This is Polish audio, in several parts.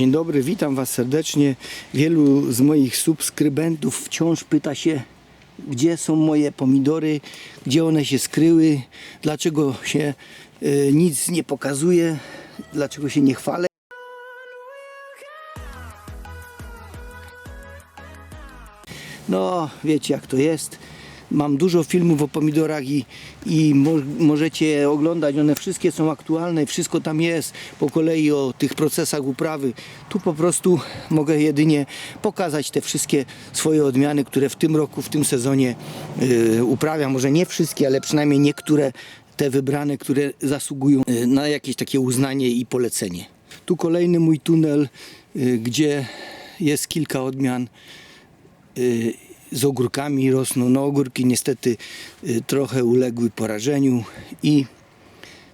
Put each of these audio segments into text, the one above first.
Dzień dobry, witam Was serdecznie. Wielu z moich subskrybentów wciąż pyta się, gdzie są moje pomidory, gdzie one się skryły, dlaczego się y, nic nie pokazuje, dlaczego się nie chwalę. No, wiecie jak to jest. Mam dużo filmów o pomidorach i, i mo, możecie je oglądać. One wszystkie są aktualne, wszystko tam jest po kolei o tych procesach uprawy. Tu po prostu mogę jedynie pokazać te wszystkie swoje odmiany, które w tym roku, w tym sezonie yy, uprawiam. Może nie wszystkie, ale przynajmniej niektóre te wybrane, które zasługują yy, na jakieś takie uznanie i polecenie. Tu kolejny mój tunel, yy, gdzie jest kilka odmian y, z ogórkami rosną. No ogórki niestety y, trochę uległy porażeniu i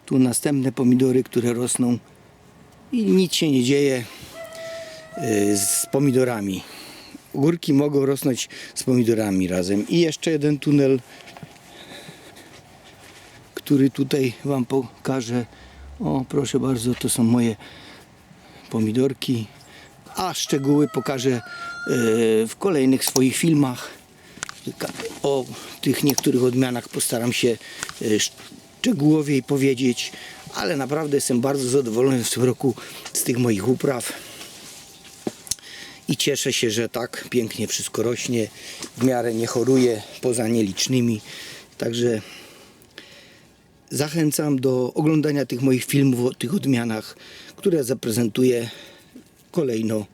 tu następne pomidory, które rosną i nic się nie dzieje y, z pomidorami. Ogórki mogą rosnąć z pomidorami razem. I jeszcze jeden tunel, który tutaj Wam pokażę. O, proszę bardzo, to są moje pomidorki, a szczegóły pokażę w kolejnych swoich filmach. Ka- O tych niektórych odmianach postaram się e, szczegółowiej powiedzieć, ale naprawdę jestem bardzo zadowolony w tym roku z tych moich upraw i cieszę się, że tak pięknie wszystko rośnie, w miarę nie choruje, poza nielicznymi. Także zachęcam do oglądania tych moich filmów o tych odmianach, które zaprezentuję kolejno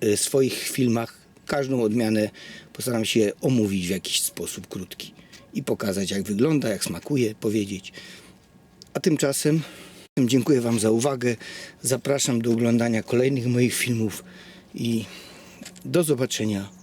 e, swoich filmach. Każdą odmianę postaram się omówić w jakiś sposób krótki i pokazać jak wygląda, jak smakuje, powiedzieć. A tymczasem dziękuję Wam za uwagę. Zapraszam do oglądania kolejnych moich filmów i do zobaczenia